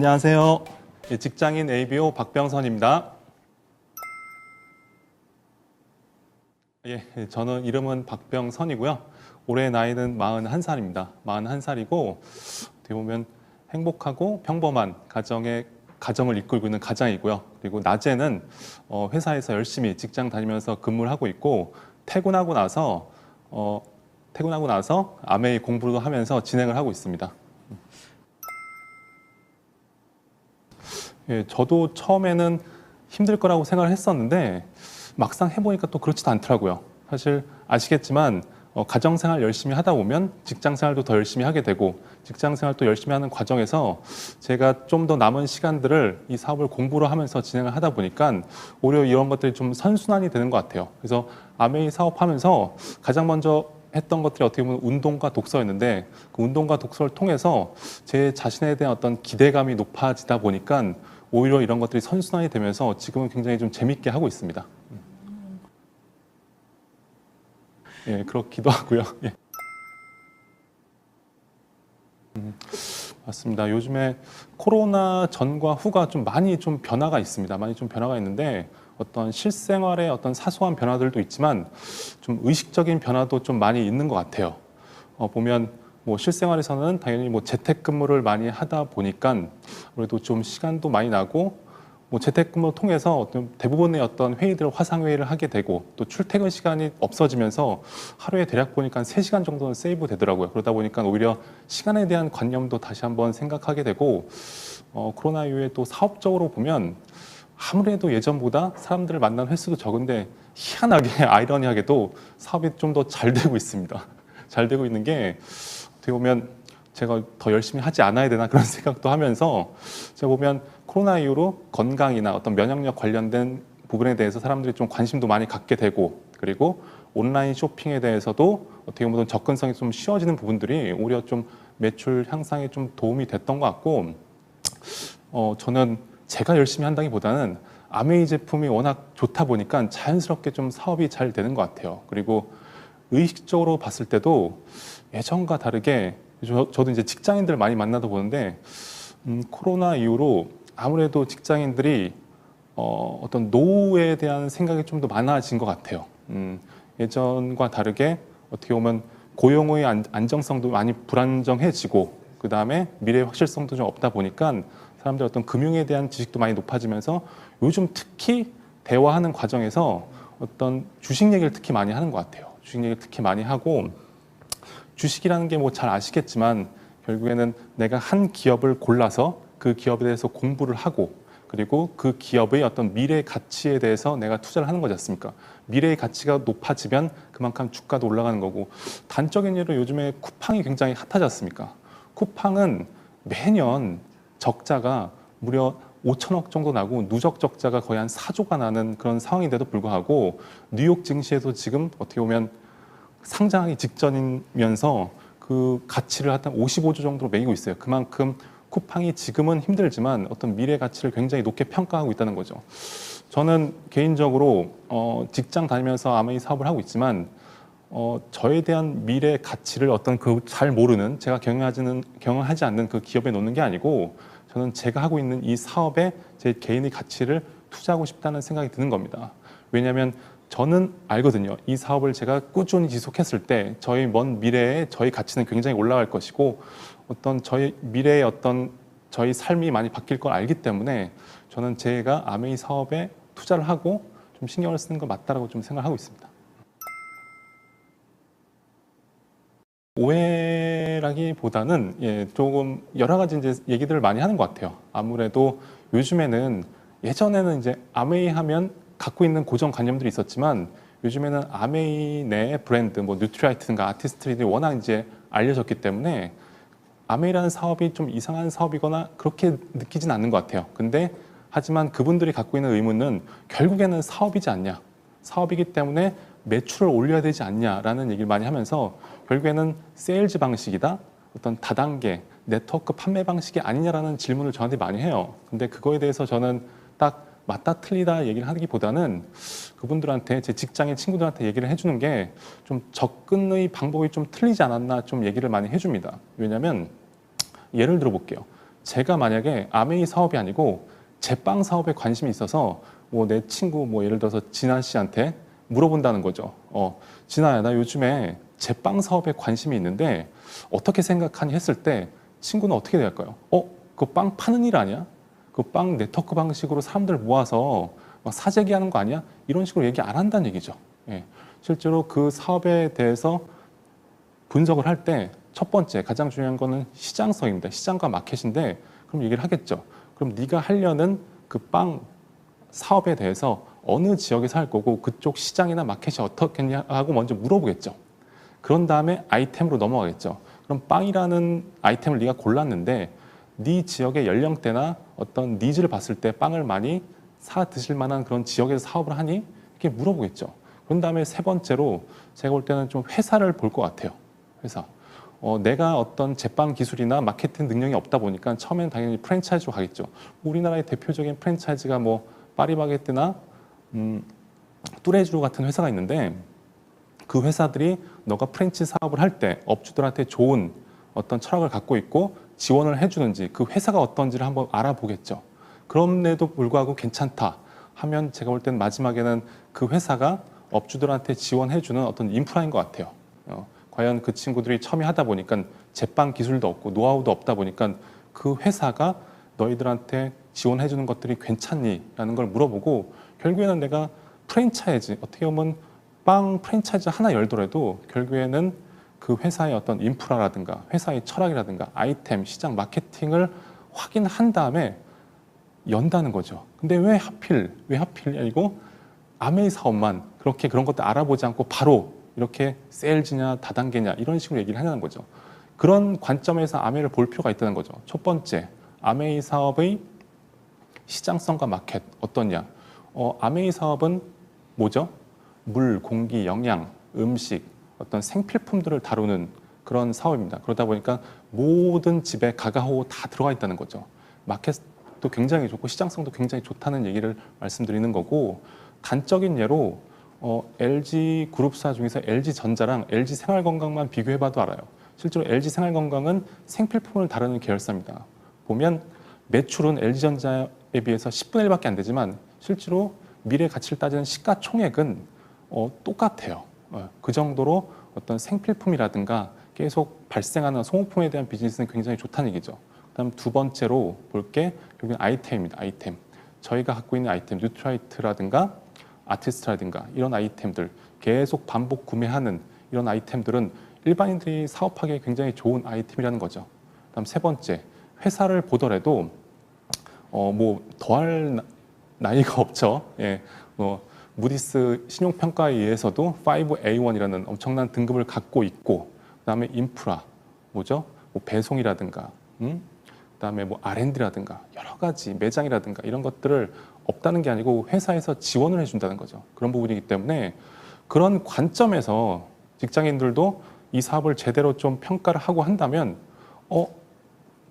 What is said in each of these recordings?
안녕하세요. 예, 직장인 ABO 박병선입니다. 예, 예, 저는 이름은 박병선이고요. 올해 나이는 41살입니다. 41살이고 어떻게 보면 행복하고 평범한 가정의 가정을 이끌고 있는 가장이고요. 그리고 낮에는 어, 회사에서 열심히 직장 다니면서 근무를 하고 있고 퇴근하고 나서 어, 퇴근하고 나서 아메이 공부도 하면서 진행을 하고 있습니다. 예, 저도 처음에는 힘들 거라고 생각을 했었는데 막상 해보니까 또 그렇지도 않더라고요. 사실 아시겠지만 어, 가정생활 열심히 하다 보면 직장생활도 더 열심히 하게 되고 직장생활 또 열심히 하는 과정에서 제가 좀 더 남은 시간들을 이 사업을 공부를 하면서 진행을 하다 보니까 오히려 이런 것들이 좀 선순환이 되는 것 같아요. 그래서 아메이 사업하면서 가장 먼저 했던 것들이 어떻게 보면 운동과 독서였는데 그 운동과 독서를 통해서 제 자신에 대한 어떤 기대감이 높아지다 보니까 오히려 이런 것들이 선순환이 되면서 지금은 굉장히 좀 재밌게 하고 있습니다. 예, 그렇기도 하고요. 예. 음, 맞습니다. 요즘에 코로나 전과 후가 좀 많이 좀 변화가 있습니다. 많이 좀 변화가 있는데 어떤 실생활의 어떤 사소한 변화들도 있지만 좀 의식적인 변화도 좀 많이 있는 것 같아요. 어, 보면 뭐 실생활에서는 당연히 뭐 재택근무를 많이 하다 보니까 아무래도 좀 시간도 많이 나고 뭐 재택근무를 통해서 어떤 대부분의 어떤 회의들을 화상회의를 하게 되고 또 출퇴근 시간이 없어지면서 하루에 대략 보니까 3시간 정도는 세이브 되더라고요. 그러다 보니까 오히려 시간에 대한 관념도 다시 한번 생각하게 되고 어, 코로나 이후에 또 사업적으로 보면 아무래도 예전보다 사람들을 만나는 횟수도 적은데 희한하게 아이러니하게도 사업이 좀 더 잘 되고 있습니다. 잘 되고 있는 게 어떻게 보면 제가 더 열심히 하지 않아야 되나 그런 생각도 하면서 제가 보면 코로나 이후로 건강이나 어떤 면역력 관련된 부분에 대해서 사람들이 좀 관심도 많이 갖게 되고 그리고 온라인 쇼핑에 대해서도 어떻게 보면 접근성이 좀 쉬워지는 부분들이 오히려 좀 매출 향상에 좀 도움이 됐던 것 같고 어, 저는 제가 열심히 한다기보다는 아메이 제품이 워낙 좋다 보니까 자연스럽게 좀 사업이 잘 되는 것 같아요. 그리고 의식적으로 봤을 때도 예전과 다르게 저, 저도 이제 직장인들 많이 만나다 보는데 음, 코로나 이후로 아무래도 직장인들이 어, 어떤 노후에 대한 생각이 좀 더 많아진 것 같아요. 음, 예전과 다르게 어떻게 보면 고용의 안, 안정성도 많이 불안정해지고 그 다음에 미래 확실성도 좀 없다 보니까 사람들 어떤 금융에 대한 지식도 많이 높아지면서 요즘 특히 대화하는 과정에서 어떤 주식 얘기를 특히 많이 하는 것 같아요. 주식 얘기를 특히 많이 하고 주식이라는 게 뭐 잘 아시겠지만 결국에는 내가 한 기업을 골라서 그 기업에 대해서 공부를 하고 그리고 그 기업의 어떤 미래 가치에 대해서 내가 투자를 하는 거지 않습니까? 미래의 가치가 높아지면 그만큼 주가도 올라가는 거고 단적인 예로 요즘에 쿠팡이 굉장히 핫하지 않습니까? 쿠팡은 매년 적자가 무려 5천억 정도 나고 누적 적자가 거의 한 4조가 나는 그런 상황인데도 불구하고 뉴욕 증시에서 지금 어떻게 보면 상장하기 직전이면서 그 가치를 한 55조 정도로 매기고 있어요. 그만큼 쿠팡이 지금은 힘들지만 어떤 미래 가치를 굉장히 높게 평가하고 있다는 거죠. 저는 개인적으로 어, 직장 다니면서 아마 이 사업을 하고 있지만 어, 저에 대한 미래 가치를 어떤 그 잘 모르는 제가 경영하지는 경영하지 않는 그 기업에 놓는 게 아니고 저는 제가 하고 있는 이 사업에 제 개인의 가치를 투자하고 싶다는 생각이 드는 겁니다. 왜냐하면 저는 알거든요. 이 사업을 제가 꾸준히 지속했을 때 저희 먼 미래에 저희 가치는 굉장히 올라갈 것이고 어떤 저희 미래의 어떤 저희 삶이 많이 바뀔 걸 알기 때문에 저는 제가 아메이 사업에 투자를 하고 좀 신경을 쓰는 거 맞다라고 좀 생각하고 있습니다. 오해라기보다는 예, 조금 여러 가지 이제 얘기들을 많이 하는 것 같아요. 아무래도 요즘에는 예전에는 이제 아메이 하면 갖고 있는 고정 관념들이 있었지만 요즘에는 아메이 내 브랜드, 뭐 뉴트라이트든가 아티스트들이 워낙 이제 알려졌기 때문에 아메이라는 사업이 좀 이상한 사업이거나 그렇게 느끼진 않는 것 같아요. 근데 하지만 그분들이 갖고 있는 의문은 결국에는 사업이지 않냐. 사업이기 때문에 매출을 올려야 되지 않냐라는 얘기를 많이 하면서 결국에는 세일즈 방식이다. 어떤 다단계 네트워크 판매 방식이 아니냐라는 질문을 저한테 많이 해요. 근데 그거에 대해서 저는 딱 맞다 틀리다 얘기를 하기보다는 그분들한테 제 직장의 친구들한테 얘기를 해주는 게 좀 접근의 방법이 좀 틀리지 않았나 좀 얘기를 많이 해줍니다. 왜냐하면 예를 들어 볼게요. 제가 만약에 아메이 사업이 아니고 제빵 사업에 관심이 있어서 뭐 내 친구 뭐 예를 들어서 진아 씨한테 물어본다는 거죠. 어, 진아야, 나 요즘에 제빵 사업에 관심이 있는데 어떻게 생각하니 했을 때 친구는 어떻게 될까요? 어, 그 빵 파는 일 아니야? 그 빵 네트워크 방식으로 사람들 모아서 막 사재기 하는 거 아니야? 이런 식으로 얘기 안 한다는 얘기죠. 예. 실제로 그 사업에 대해서 분석을 할 때 첫 번째 가장 중요한 거는 시장성입니다. 시장과 마켓인데 그럼 얘기를 하겠죠. 그럼 네가 하려는 그 빵 사업에 대해서 어느 지역에서 할 거고 그쪽 시장이나 마켓이 어떻겠냐 하고 먼저 물어보겠죠. 그런 다음에 아이템으로 넘어가겠죠. 그럼 빵이라는 아이템을 네가 골랐는데 네 지역의 연령대나 어떤 니즈를 봤을 때 빵을 많이 사 드실 만한 그런 지역에서 사업을 하니 이렇게 물어보겠죠. 그런 다음에 세 번째로 제가 볼 때는 좀 회사를 볼 것 같아요. 회사. 어, 내가 어떤 제빵 기술이나 마케팅 능력이 없다 보니까 처음엔 당연히 프랜차이즈로 가겠죠. 우리나라의 대표적인 프랜차이즈가 뭐 파리바게뜨나 음, 뚜레쥬 같은 회사가 있는데 그 회사들이 너가 프랜치 사업을 할 때 업주들한테 좋은 어떤 철학을 갖고 있고 지원을 해주는지 그 회사가 어떤지를 한번 알아보겠죠. 그럼에도 불구하고 괜찮다 하면 제가 볼 때는 마지막에는 그 회사가 업주들한테 지원해주는 어떤 인프라인 것 같아요. 어, 과연 그 친구들이 처음에 하다 보니까 제빵 기술도 없고 노하우도 없다 보니까 그 회사가 너희들한테 지원해주는 것들이 괜찮니? 라는 걸 물어보고 결국에는 내가 프랜차이즈 어떻게 보면 빵 프랜차이즈 하나 열더라도 결국에는 그 회사의 어떤 인프라라든가 회사의 철학이라든가 아이템 시장 마케팅을 확인한 다음에 연다는 거죠. 근데 왜 하필 왜 하필이 아니고 아메이 사업만 그렇게 그런 것들 알아보지 않고 바로 이렇게 세일즈냐 다단계냐 이런 식으로 얘기를 하냐는 거죠. 그런 관점에서 아메이를 볼 필요가 있다는 거죠. 첫 번째 아메이 사업의 시장성과 마켓 어떠냐? 어, 아메이 사업은 뭐죠? 물, 공기, 영양, 음식, 어떤 생필품들을 다루는 그런 사업입니다. 그러다 보니까 모든 집에 가가호 다 들어가 있다는 거죠. 마켓도 굉장히 좋고 시장성도 굉장히 좋다는 얘기를 말씀드리는 거고 단적인 예로 어, LG 그룹사 중에서 LG 전자랑 LG 생활건강만 비교해봐도 알아요. 실제로 LG 생활건강은 생필품을 다루는 계열사입니다. 보면 매출은 LG 전자에 비해서 10분의 1밖에 안 되지만 실제로 미래 가치를 따지는 시가총액은 어, 똑같아요. 어, 그 정도로 어떤 생필품이라든가 계속 발생하는 소모품에 대한 비즈니스는 굉장히 좋다는 얘기죠. 그다음 두 번째로 볼게 결국엔 아이템입니다. 아이템. 저희가 갖고 있는 아이템, 뉴트라이트라든가 아티스트라든가 이런 아이템들 계속 반복 구매하는 이런 아이템들은 일반인들이 사업하기에 굉장히 좋은 아이템이라는 거죠. 그다음 세 번째, 회사를 보더라도 어 뭐 더할 나- 나이가 없죠. 예. 뭐 무디스 신용 평가에 의해서도 5A1이라는 엄청난 등급을 갖고 있고 그다음에 인프라 뭐죠? 뭐 배송이라든가 음? 그다음에 뭐 R&D라든가 여러 가지 매장이라든가 이런 것들을 없다는 게 아니고 회사에서 지원을 해준다는 거죠. 그런 부분이기 때문에 그런 관점에서 직장인들도 이 사업을 제대로 좀 평가를 하고 한다면 어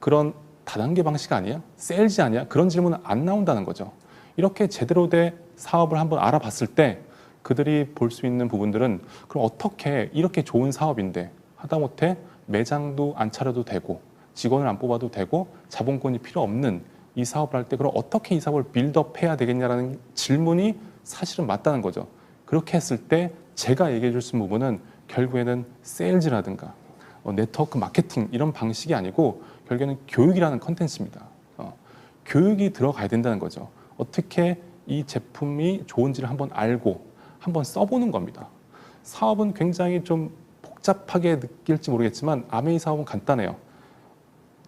그런 다단계 방식 아니야? 세일즈 아니야? 그런 질문은 안 나온다는 거죠. 이렇게 제대로 된 사업을 한번 알아봤을 때 그들이 볼 수 있는 부분들은 그럼 어떻게 이렇게 좋은 사업인데 하다못해 매장도 안 차려도 되고 직원을 안 뽑아도 되고 자본권이 필요 없는 이 사업을 할 때 그럼 어떻게 이 사업을 빌드업 해야 되겠냐라는 질문이 사실은 맞다는 거죠. 그렇게 했을 때 제가 얘기해 줄 수 있는 부분은 결국에는 세일즈라든가 어, 네트워크 마케팅 이런 방식이 아니고 결국에는 교육이라는 컨텐츠입니다. 어, 교육이 들어가야 된다는 거죠. 어떻게 이 제품이 좋은지를 한번 알고 한번 써보는 겁니다. 사업은 굉장히 좀 복잡하게 느낄지 모르겠지만 아메이 사업은 간단해요.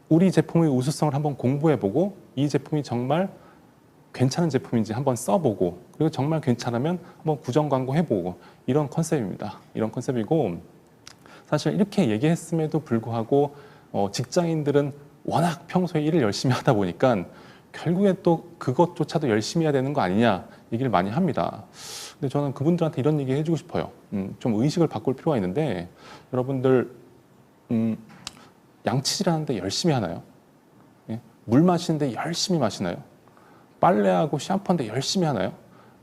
우리 제품의 우수성을 한번 공부해보고 이 제품이 정말 괜찮은 제품인지 한번 써보고 그리고 정말 괜찮으면 한번 구정 광고 해보고 이런 컨셉입니다. 이런 컨셉이고 사실 이렇게 얘기했음에도 불구하고 어, 직장인들은 워낙 평소에 일을 열심히 하다 보니까 결국에 또 그것조차도 열심히 해야 되는 거 아니냐 얘기를 많이 합니다. 근데 저는 그분들한테 이런 얘기 해주고 싶어요. 음, 좀 의식을 바꿀 필요가 있는데 여러분들 음, 양치질하는데 열심히 하나요? 예? 물 마시는데 열심히 마시나요? 빨래하고 샴푸하는데 열심히 하나요?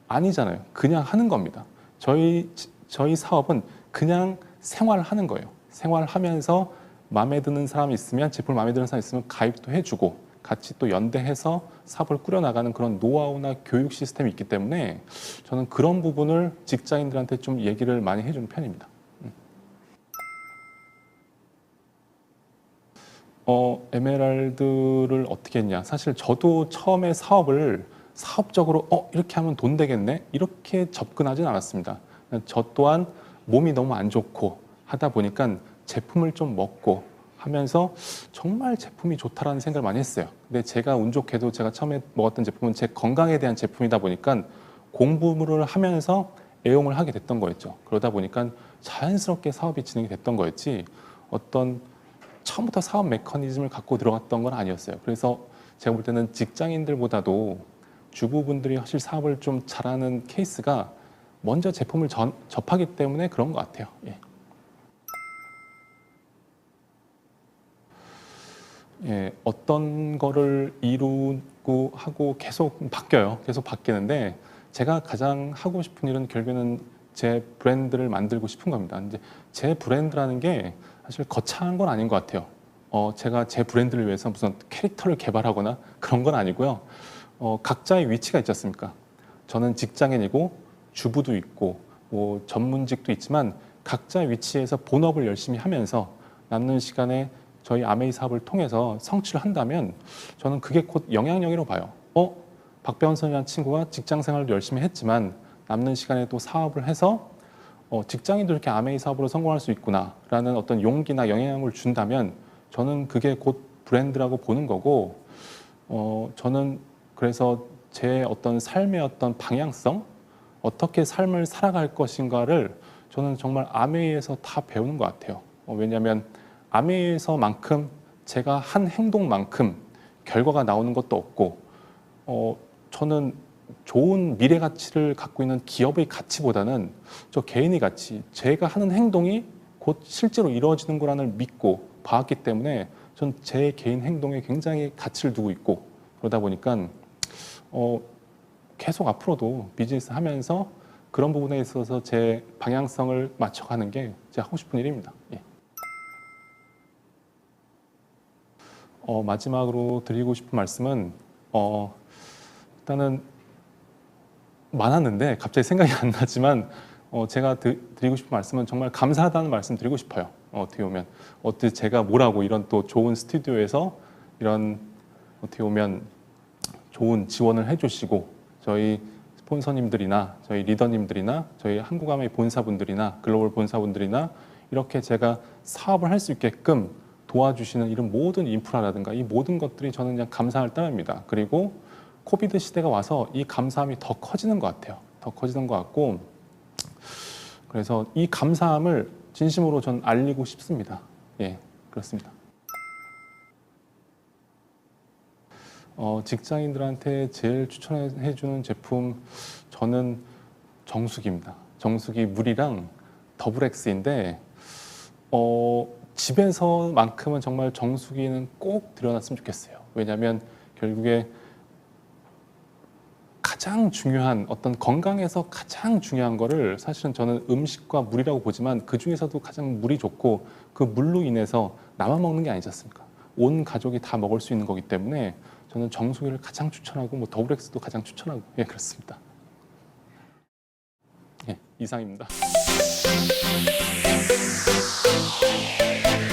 아니잖아요. 그냥 하는 겁니다. 저희 저희 사업은 그냥 생활하는 거예요. 생활하면서 마음에 드는 사람이 있으면 제품 마음에 드는 사람이 있으면 가입도 해주고 같이 또 연대해서 사업을 꾸려나가는 그런 노하우나 교육 시스템이 있기 때문에 저는 그런 부분을 직장인들한테 좀 얘기를 많이 해주는 편입니다. 어, 에메랄드를 어떻게 했냐. 사실 저도 처음에 사업을 사업적으로 어, 이렇게 하면 돈 되겠네? 이렇게 접근하진 않았습니다. 저 또한 몸이 너무 안 좋고 하다 보니까 제품을 좀 먹고 하면서 정말 제품이 좋다라는 생각을 많이 했어요. 근데 제가 운 좋게도 제가 처음에 먹었던 제품은 제 건강에 대한 제품이다 보니까 공부를 하면서 애용을 하게 됐던 거였죠. 그러다 보니까 자연스럽게 사업이 진행이 됐던 거였지 어떤 처음부터 사업 메커니즘을 갖고 들어갔던 건 아니었어요. 그래서 제가 볼 때는 직장인들보다도 주부분들이 사실 사업을 좀 잘하는 케이스가 먼저 제품을 전- 접하기 때문에 그런 것 같아요. 예. 예, 어떤 거를 이루고 하고 계속 바뀌어요. 계속 바뀌는데 제가 가장 하고 싶은 일은 결국에는 제 브랜드를 만들고 싶은 겁니다. 이제 제 브랜드라는 게 사실 거창한 건 아닌 것 같아요. 어, 제가 제 브랜드를 위해서 무슨 캐릭터를 개발하거나 그런 건 아니고요. 어, 각자의 위치가 있지 않습니까? 저는 직장인이고 주부도 있고 뭐 전문직도 있지만 각자의 위치에서 본업을 열심히 하면서 남는 시간에 저희 아메이 사업을 통해서 성취를 한다면 저는 그게 곧 영향력이라고 봐요. 어? 박배원 선이라는 친구가 직장 생활도 열심히 했지만 남는 시간에 또 사업을 해서 어, 직장인도 이렇게 아메이 사업으로 성공할 수 있구나라는 어떤 용기나 영향을 준다면 저는 그게 곧 브랜드라고 보는 거고 어, 저는 그래서 제 어떤 삶의 어떤 방향성 어떻게 삶을 살아갈 것인가를 저는 정말 아메이에서 다 배우는 것 같아요. 어, 왜냐하면 아메이에서만큼 제가 한 행동만큼 결과가 나오는 것도 없고 어, 저는 좋은 미래 가치를 갖고 있는 기업의 가치보다는 저 개인의 가치, 제가 하는 행동이 곧 실제로 이루어지는 거라는 믿고 봐왔기 때문에 전 제 개인 행동에 굉장히 가치를 두고 있고 그러다 보니까 어, 계속 앞으로도 비즈니스 하면서 그런 부분에 있어서 제 방향성을 맞춰가는 게 제가 하고 싶은 일입니다. 예. 어, 마지막으로 드리고 싶은 말씀은 어, 일단은 많았는데 갑자기 생각이 안 나지만 어, 제가 드, 리고 싶은 말씀은 정말 감사하다는 말씀 드리고 싶어요. 어, 어떻게 보면 어떻게 제가 뭐라고 이런 또 좋은 스튜디오에서 이런 어떻게 보면 좋은 지원을 해주시고 저희 스폰서님들이나 저희 리더님들이나 저희 한국아메 본사분들이나 글로벌 본사분들이나 이렇게 제가 사업을 할 수 있게끔 도와주시는 이런 모든 인프라라든가 이 모든 것들이 저는 그냥 감사할 따름입니다. 그리고 코비드 시대가 와서 이 감사함이 더 커지는 것 같아요. 더 커지는 것 같고 그래서 이 감사함을 진심으로 전 알리고 싶습니다. 예, 그렇습니다. 어, 직장인들한테 제일 추천해 주는 제품 저는 정수기입니다. 정수기 물이랑 더블 X인데 어, 집에서만큼은 정말 정수기는 꼭 들여놨으면 좋겠어요. 왜냐하면 결국에 가장 중요한 어떤 건강에서 가장 중요한 거를 사실은 저는 음식과 물이라고 보지만 그 중에서도 가장 물이 좋고 그 물로 인해서 나만 먹는 게 아니지 않습니까? 온 가족이 다 먹을 수 있는 거기 때문에 저는 정수기를 가장 추천하고 뭐 더블엑스도 가장 추천하고 예 그렇습니다. 예 이상입니다. thank